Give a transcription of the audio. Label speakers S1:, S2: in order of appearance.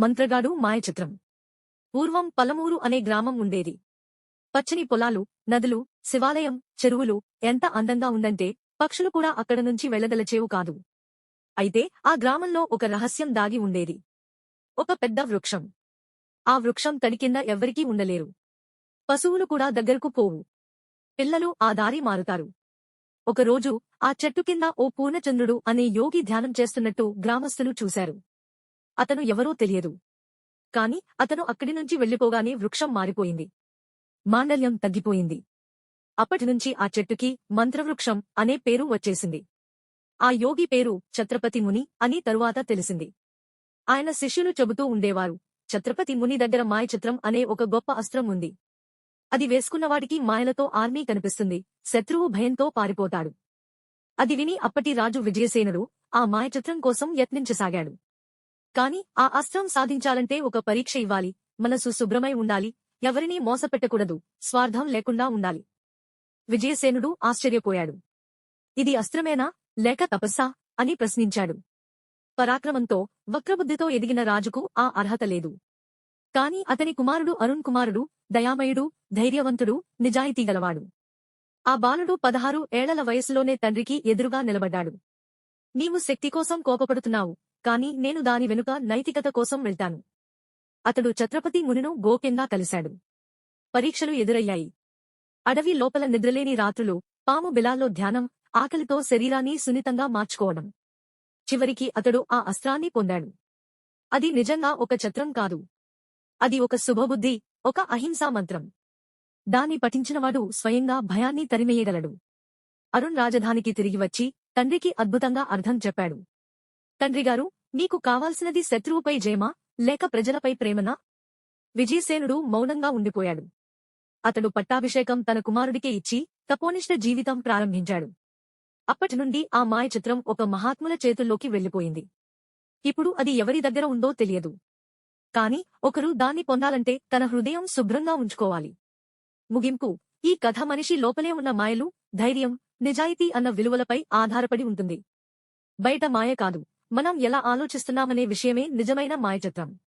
S1: మంత్రగాడు మాయచిత్రం. పూర్వం పలమూరు అనే గ్రామం ఉండేది. పచ్చని పొలాలు నదులు శివాలయం చెరువులు ఎంత అందంగా ఉందంటే పక్షులు కూడా అక్కడ నుంచి వెళ్ళదలచేవు కాదు. అయితే ఆ గ్రామంలో ఒక రహస్యం దాగి ఉండేది. ఒక పెద్ద వృక్షం. ఆ వృక్షం తడి కింద ఎవ్వరికీ ఉండలేరు. పశువులు కూడా దగ్గరకు పోవు. పిల్లలు ఆ దారి మారుతారు. ఒకరోజు ఆ చెట్టు కింద ఓ పూర్ణచంద్రుడు అనే యోగి ధ్యానం చేస్తున్నట్టు గ్రామస్తులు చూశారు. అతను ఎవరో తెలియదు. కాని అతను అక్కడి నుంచి వెళ్ళిపోగానే వృక్షం మారిపోయింది. మాండల్యం తగ్గిపోయింది. అప్పటినుంచి ఆ చెట్టుకి మంత్రవృక్షం అనే పేరు వచ్చేసింది. ఆ యోగి పేరు ఛత్రపతి ముని అని తరువాత తెలిసింది. ఆయన శిష్యులు చెబుతూ ఉండేవారు ఛత్రపతి ముని దగ్గర మాయచిత్రం అనే ఒక గొప్ప అస్త్రం ఉంది. అది వేసుకున్నవాడికి మాయలతో ఆర్మీ కనిపిస్తుంది శత్రువు భయంతో పారిపోతాడు. అది విని అప్పటి రాజు విజయసేనుడు ఆ మాయచిత్రం కోసం యత్నించసాగాడు. కాని ఆ అస్త్రం సాధించాలంటే ఒక పరీక్ష ఇవ్వాలి. మనసు శుభ్రమై ఉండాలి. ఎవరినీ మోసపెట్టకూడదు. స్వార్థం లేకుండా ఉండాలి. విజయసేనుడు ఆశ్చర్యపోయాడు. ఇది అస్త్రమేనా? లేక తపస్సా? అని ప్రశ్నించాడు. పరాక్రమంతో వక్రబుద్ధితో ఎదిగిన రాజుకు ఆ అర్హత లేదు. కాని అతని కుమారుడు అరుణ్ కుమారుడు దయామయుడు ధైర్యవంతుడు నిజాయితీగలవాడు ఆ బాలుడు పదహారు ఏళ్ళ వయసులోనే తండ్రికి ఎదురుగా నిలబడ్డాడు. నీవు శక్తి కోసం కోపపడుతున్నావు. కాని నేను దాని వెనుక నైతికత కోసం వెళ్తాను. అతడు ఛత్రపతి మునిను గోప్యంగా కలిశాడు. పరీక్షలు ఎదురయ్యాయి. అడవి లోపల నిద్రలేని రాత్రులు పాము బిలాల్లో ధ్యానం ఆకలితో శరీరాన్ని సున్నితంగా మార్చుకోవడం. చివరికి అతడు ఆ అస్త్రాన్ని పొందాడు. అది నిజంగా ఒక ఛత్రం కాదు. అది ఒక శుభబుద్ధి ఒక అహింసా మంత్రం. దాన్ని పఠించినవాడు స్వయంగా భయాన్ని తరిమేయగలడు. అరుణ్ రాజధానికి తిరిగి వచ్చి తండ్రికి అద్భుతంగా అర్థం చెప్పాడు. తండ్రిగారు నీకు కావాల్సినది శత్రువుపై జయమా? లేక ప్రజలపై ప్రేమనా? విజయసేనుడు మౌనంగా ఉండిపోయాడు. అతడు పట్టాభిషేకం తన కుమారుడికే ఇచ్చి తపోనిష్ట జీవితం ప్రారంభించాడు. అప్పటినుండి ఆ మాయచిత్రం ఒక మహాత్ముల చేతుల్లోకి వెళ్ళిపోయింది ఇప్పుడు అది ఎవరి దగ్గర ఉందో తెలియదు. కాని ఒకరు దాన్ని పొందాలంటే తన హృదయం శుభ్రంగా ఉంచుకోవాలి. ముగింపు ఈ కథ మనిషి లోపలే ఉన్న మాయలు ధైర్యం నిజాయితీ అన్న విలువలపై ఆధారపడి ఉంటుంది. బయట మాయ కాదు. మనం ఎలా ఆలోచిస్తున్నామనే విషయమే నిజమైన మాయచిత్రం